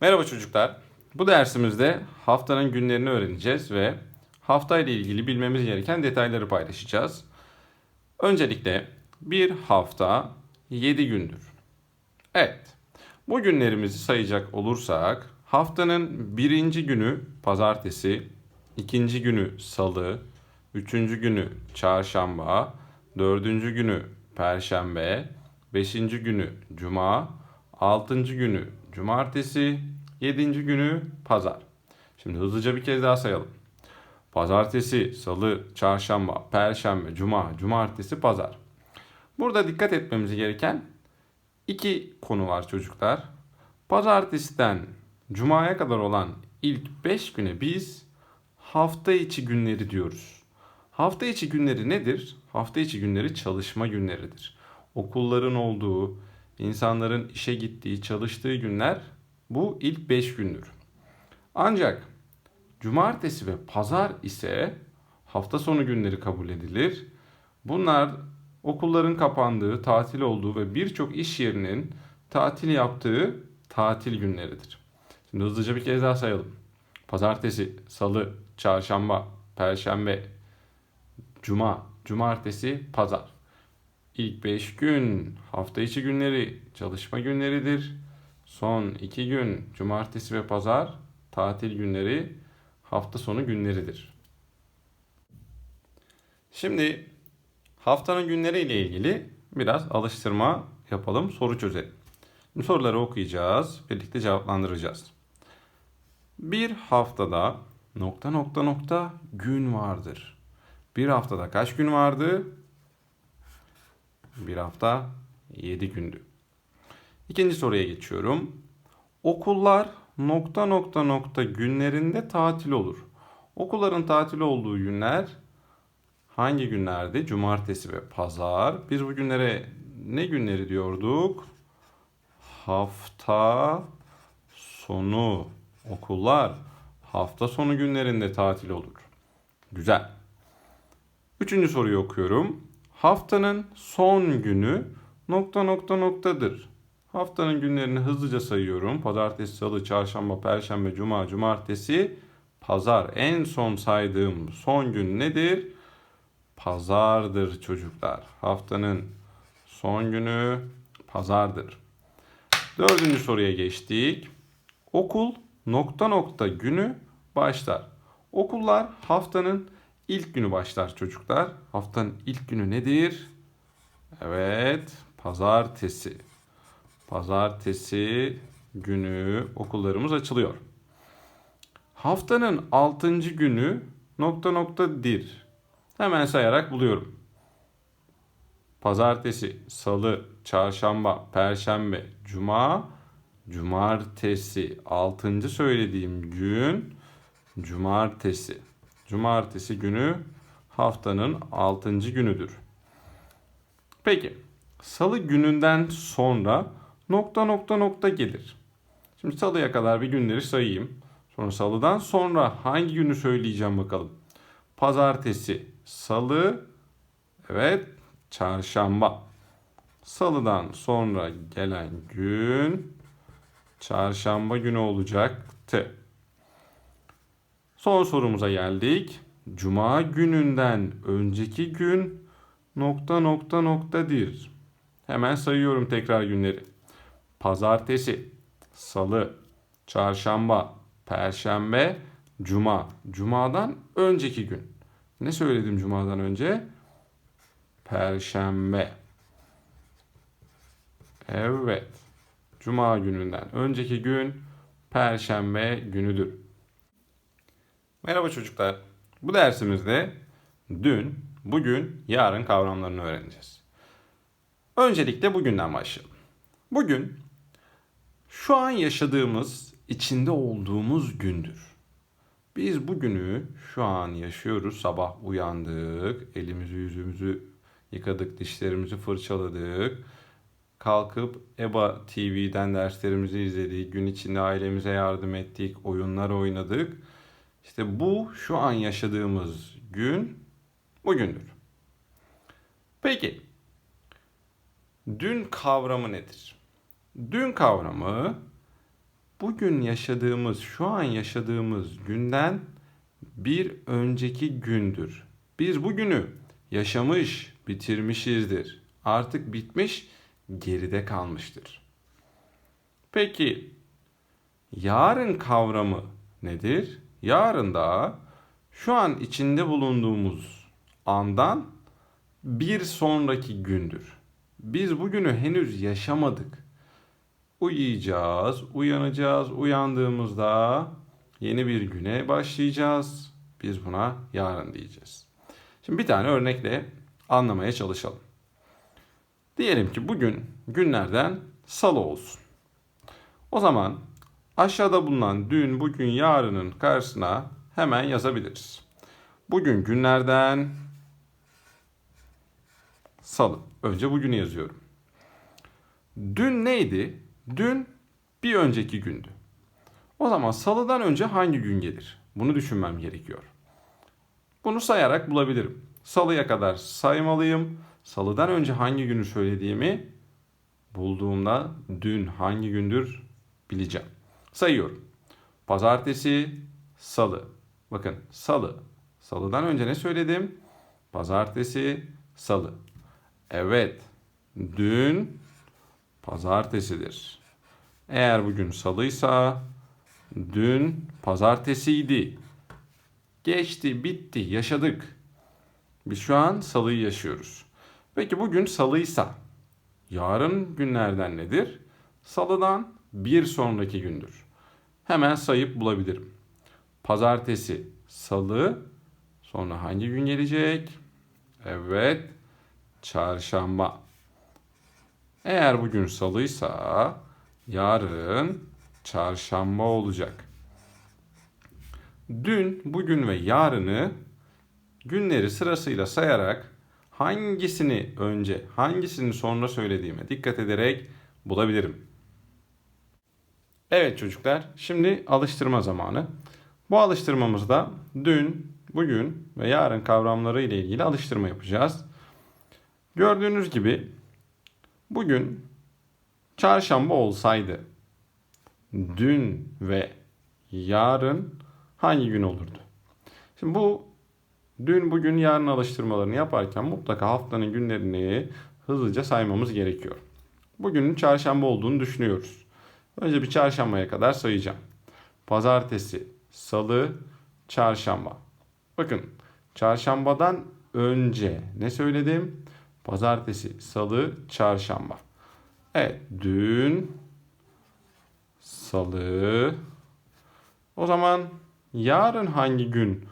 Merhaba çocuklar. Bu dersimizde haftanın günlerini öğreneceğiz ve hafta ile ilgili bilmemiz gereken detayları paylaşacağız. Öncelikle bir hafta 7 gündür. Evet. Bu günlerimizi sayacak olursak haftanın birinci günü pazartesi, ikinci günü salı, üçüncü günü çarşamba, dördüncü günü perşembe, beşinci günü cuma, altıncı günü cumartesi, yedinci günü pazar. Şimdi hızlıca bir kez daha sayalım. Pazartesi, salı, çarşamba, perşembe, cuma, cumartesi, pazar. Burada dikkat etmemiz gereken iki konu var çocuklar. Pazartesiden cumaya kadar olan ilk 5 güne biz hafta içi günleri diyoruz. Hafta içi günleri nedir? Hafta içi günleri çalışma günleridir. Okulların olduğu, insanların işe gittiği, çalıştığı günler bu ilk 5 gündür. Ancak cumartesi ve pazar ise hafta sonu günleri kabul edilir. Bunlar okulların kapandığı, tatil olduğu ve birçok iş yerinin tatil yaptığı tatil günleridir. Şimdi hızlıca bir kez daha sayalım. Pazartesi, salı, çarşamba, perşembe, cuma, cumartesi, pazar. İlk 5 gün hafta içi günleri çalışma günleridir. Son 2 gün cumartesi ve pazar tatil günleri, hafta sonu günleridir. Şimdi haftanın günleri ile ilgili biraz alıştırma yapalım, soru çözelim. Şimdi soruları okuyacağız, birlikte cevaplandıracağız. Bir haftada nokta nokta nokta gün vardır. Bir haftada kaç gün vardı? Bir hafta 7 gündü. İkinci soruya geçiyorum. Okullar nokta nokta nokta günlerinde tatil olur. Okulların tatil olduğu günler hangi günlerdi? Cumartesi ve pazar. Biz bu günlere ne günleri diyorduk? Hafta sonu. Okullar hafta sonu günlerinde tatil olur. Güzel. Üçüncü soruyu okuyorum. Haftanın son günü nokta nokta noktadır. Haftanın günlerini hızlıca sayıyorum. Pazartesi, salı, çarşamba, perşembe, cuma, cumartesi, pazar. En son saydığım son gün nedir? Pazardır çocuklar. Haftanın son günü pazardır. Dördüncü soruya geçtik. Okul nokta nokta günü başlar. Okullar haftanın ilk günü başlar çocuklar. Haftanın ilk günü nedir? Evet, pazartesi. Pazartesi günü okullarımız açılıyor. Haftanın 6. günü nokta nokta dir. Hemen sayarak buluyorum. Pazartesi, salı, çarşamba, perşembe, cuma, cumartesi. 6. söylediğim gün cumartesi. Cumartesi günü haftanın 6. günüdür. Peki, salı gününden sonra nokta nokta nokta gelir. Şimdi salıya kadar bir günleri sayayım. Sonra salıdan sonra hangi günü söyleyeceğim bakalım. Pazartesi, salı, evet, çarşamba. Salıdan sonra gelen gün çarşamba günü olacaktı. Son sorumuza geldik. Cuma gününden önceki gün nokta nokta noktadır. Hemen sayıyorum tekrar günleri. Pazartesi, salı, çarşamba, perşembe, cuma. Cumadan önceki gün. Ne söyledim cumadan önce? Perşembe. Evet. Cuma gününden önceki gün perşembe günüdür. Merhaba çocuklar. Bu dersimizde dün, bugün, yarın kavramlarını öğreneceğiz. Öncelikle bugünden başlayalım. Bugün şu an yaşadığımız, içinde olduğumuz gündür. Biz bugünü şu an yaşıyoruz. Sabah uyandık, elimizi yüzümüzü yıkadık, dişlerimizi fırçaladık. Kalkıp EBA TV'den derslerimizi izledik. Gün içinde ailemize yardım ettik, oyunlar oynadık. İşte bu şu an yaşadığımız gün bugündür. Peki dün kavramı nedir? Dün kavramı bugün yaşadığımız, şu an yaşadığımız günden bir önceki gündür. Biz bugünü yaşamış, bitirmişizdir. Artık bitmiş, geride kalmıştır. Peki yarın kavramı nedir? Yarın da şu an içinde bulunduğumuz andan bir sonraki gündür. Biz bugünü henüz yaşamadık. Uyuyacağız, uyanacağız. Uyandığımızda yeni bir güne başlayacağız. Biz buna yarın diyeceğiz. Şimdi bir tane örnekle anlamaya çalışalım. Diyelim ki bugün günlerden salı olsun. O zaman aşağıda bulunan dün, bugün, yarının karşısına hemen yazabiliriz. Bugün günlerden salı. Önce bugünü yazıyorum. Dün neydi? Dün bir önceki gündü. O zaman salıdan önce hangi gün gelir? Bunu düşünmem gerekiyor. Bunu sayarak bulabilirim. Salıya kadar saymalıyım. Salıdan önce hangi günü söylediğimi bulduğumda dün hangi gündür bileceğim. Sayıyorum. Pazartesi, salı. Bakın salı. Salıdan önce ne söyledim? Pazartesi, salı. Evet. Dün pazartesidir. Eğer bugün salıysa dün pazartesiydi. Geçti, bitti, yaşadık. Biz şu an salıyı yaşıyoruz. Peki bugün salıysa yarın günlerden nedir? Salıdan bir sonraki gündür. Hemen sayıp bulabilirim. Pazartesi, salı, sonra hangi gün gelecek? Evet, çarşamba. Eğer bugün salıysa yarın çarşamba olacak. Dün, bugün ve yarını günleri sırasıyla sayarak hangisini önce, hangisini sonra söylediğime dikkat ederek bulabilirim. Evet çocuklar, şimdi alıştırma zamanı. Bu alıştırmamızda dün, bugün ve yarın kavramları ile ilgili alıştırma yapacağız. Gördüğünüz gibi bugün çarşamba olsaydı dün ve yarın hangi gün olurdu? Şimdi bu dün, bugün, yarın alıştırmalarını yaparken mutlaka haftanın günlerini hızlıca saymamız gerekiyor. Bugünün çarşamba olduğunu düşünüyoruz. Önce bir çarşambaya kadar sayacağım. Pazartesi, salı, çarşamba. Bakın çarşambadan önce ne söyledim? Pazartesi, salı, çarşamba. Evet, dün, salı. O zaman yarın hangi gün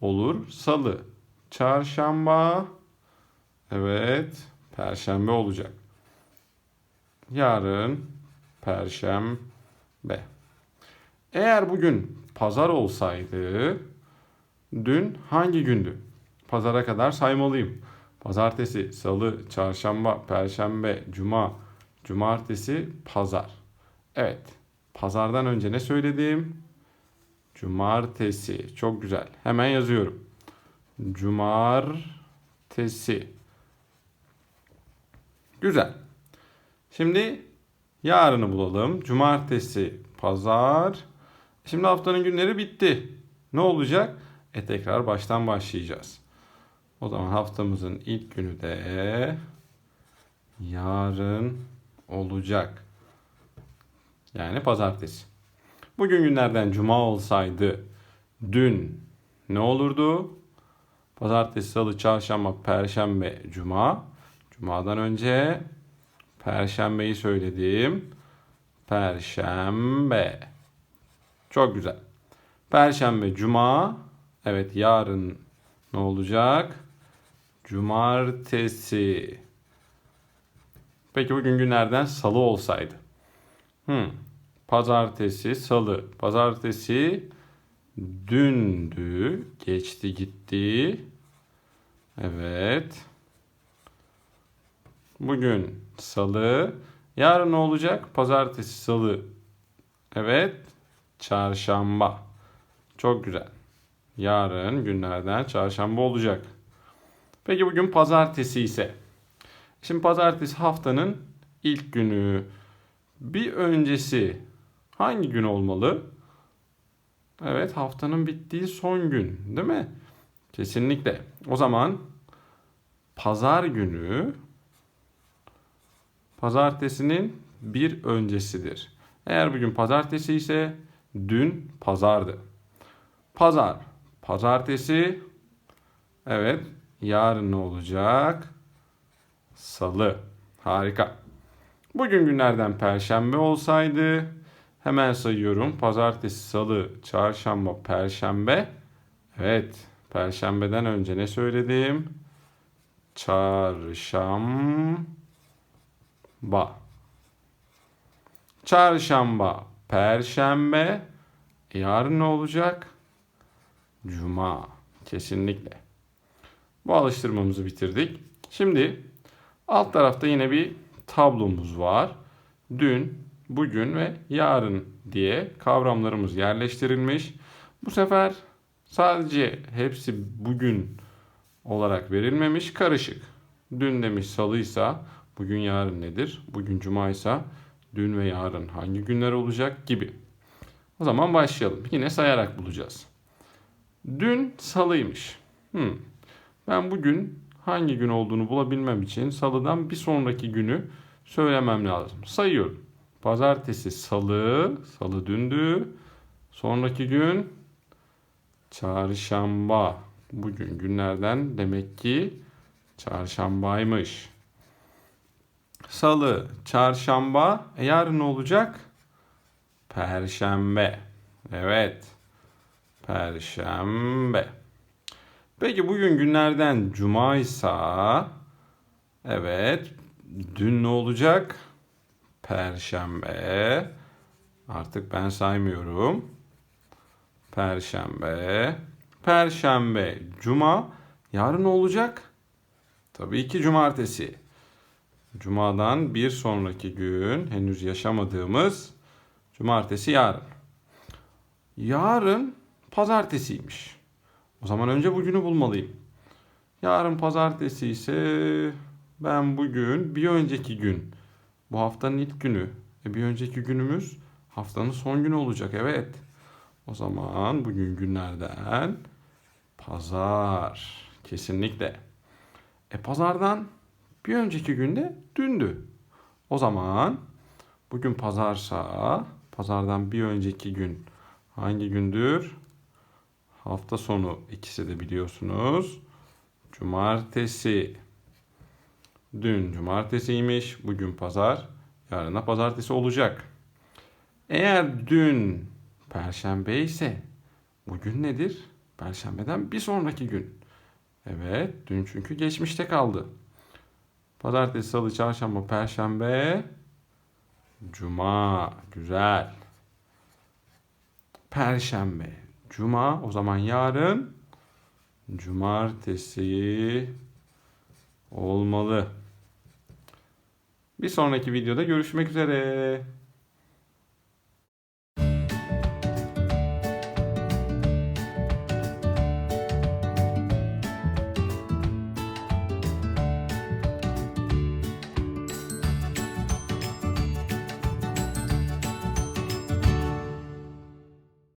olur? Salı, çarşamba. Evet, perşembe olacak. Yarın perşembe. Eğer bugün pazar olsaydı dün hangi gündü? Pazara kadar saymalıyım. Pazartesi, salı, çarşamba, perşembe, cuma, cumartesi, pazar. Evet. Pazardan önce ne söyledim? Cumartesi. Çok güzel. Hemen yazıyorum. Cumartesi. Güzel. Şimdi yarını bulalım. Cumartesi, pazar. Şimdi haftanın günleri bitti. Ne olacak? E tekrar baştan başlayacağız. O zaman haftamızın ilk günü de yarın olacak. Yani pazartesi. Bugün günlerden cuma olsaydı dün ne olurdu? Pazartesi, salı, çarşamba, perşembe, cuma. Cumadan önce perşembeyi söyledim. Perşembe. Çok güzel. Perşembe, cuma. Evet yarın ne olacak? Cumartesi. Peki bugün günlerden salı olsaydı. Hmm. Pazartesi, salı. Pazartesi dündü, geçti gitti. Evet. Bugün salı. Yarın ne olacak? Pazartesi, salı. Evet. Çarşamba. Çok güzel. Yarın günlerden çarşamba olacak. Peki bugün pazartesi ise. Şimdi pazartesi haftanın ilk günü. Bir öncesi hangi gün olmalı? Evet, haftanın bittiği son gün, değil mi? Kesinlikle. O zaman pazar günü pazartesinin bir öncesidir. Eğer bugün pazartesi ise dün pazardı. Pazar, pazartesi. Evet, yarın ne olacak? Salı. Harika. Bugün günlerden perşembe olsaydı hemen sayıyorum. Pazartesi, salı, çarşamba, perşembe. Evet, perşembeden önce ne söyledim? Çarşamba. Çarşamba, perşembe. Yarın ne olacak? Cuma. Kesinlikle. Bu alıştırmamızı bitirdik. Şimdi alt tarafta yine bir tablomuz var. Dün, bugün ve yarın diye kavramlarımız yerleştirilmiş. Bu sefer sadece hepsi bugün olarak verilmemiş, karışık. Dün demiş salıysa bugün yarın nedir? Bugün cumaysa dün ve yarın hangi günler olacak gibi. O zaman başlayalım. Yine sayarak bulacağız. Dün salıymış. Hmm. Ben bugün hangi gün olduğunu bulabilmem için salıdan bir sonraki günü söylemem lazım. Sayıyorum. Pazartesi, salı, salı dündü. Sonraki gün çarşamba. Bugün günlerden demek ki çarşambaymış. Salı, çarşamba. E yarın olacak? Perşembe. Evet. Perşembe. Peki bugün günlerden cuma ise evet dün ne olacak? Perşembe. Artık ben saymıyorum. Perşembe. Perşembe, cuma. Yarın olacak? Tabii ki cumartesi. Cumadan bir sonraki gün henüz yaşamadığımız cumartesi yarın. Yarın pazartesiymiş. O zaman önce bugünü bulmalıyım. Yarın pazartesi ise ben bugün bir önceki gün bu haftanın ilk günü. E bir önceki günümüz haftanın son günü olacak evet. O zaman bugün günlerden pazar kesinlikle. E pazardan bir önceki günde dündü. O zaman bugün pazarsa pazardan bir önceki gün hangi gündür? Hafta sonu ikisi de biliyorsunuz. Cumartesi. Dün cumartesiymiş, bugün pazar, yarına pazartesi olacak. Eğer dün perşembe ise bugün nedir? Perşembeden bir sonraki gün. Evet, dün çünkü geçmişte kaldı. Pazartesi, salı, çarşamba, perşembe, cuma. Güzel. Perşembe, cuma. O zaman yarın cumartesi olmalı. Bir sonraki videoda görüşmek üzere.